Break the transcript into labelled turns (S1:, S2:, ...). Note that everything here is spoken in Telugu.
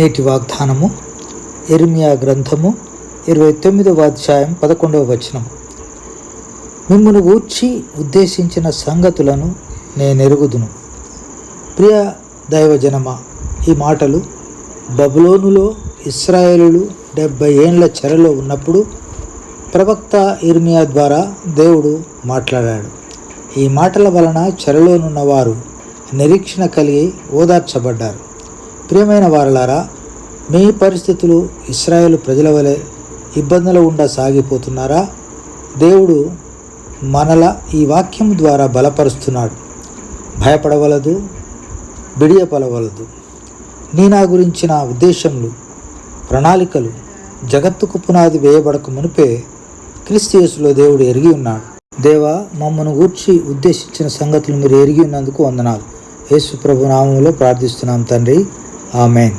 S1: నేటి వాగ్దానము ఎర్మియా గ్రంథము ఇరవై తొమ్మిదవ అధ్యాయం పదకొండవ వచనం. మిమ్మను గూర్చి ఉద్దేశించిన సంగతులను నేనెరుగుదును. ప్రియ దైవజనమ ఈ మాటలు బబులోనులో ఇస్రాయేలులు డెబ్బై ఏండ్ల చెరలో ఉన్నప్పుడు ప్రవక్త ఇర్మియా ద్వారా దేవుడు మాట్లాడాడు. ఈ మాటల వలన చెరలోనున్న వారు నిరీక్షణ కలిగి ఓదార్చబడ్డారు. ప్రియమైన వారలారా మీ పరిస్థితులు ఇస్రాయేల్ ప్రజల వలె ఇబ్బందులు ఉండా సాగిపోతున్నారా? దేవుడు మనల ఈ వాక్యం ద్వారా బలపరుస్తున్నాడు. భయపడవలదు బిడియపలవలదు నీ నా గురించిన ఉద్దేశములు ప్రణాళికలు జగత్తుకు పునాది వేయబడక మునిపే క్రిస్టియస్లో దేవుడు ఎరిగి ఉన్నాడు. దేవా మమ్మను గూర్చి ఉద్దేశించిన సంగతులు మీరు ఎరిగి ఉన్నందుకు వందనాలు. యేసు ప్రభు నామంలో ప్రార్థిస్తున్నాం తండ్రి. ஆமேன்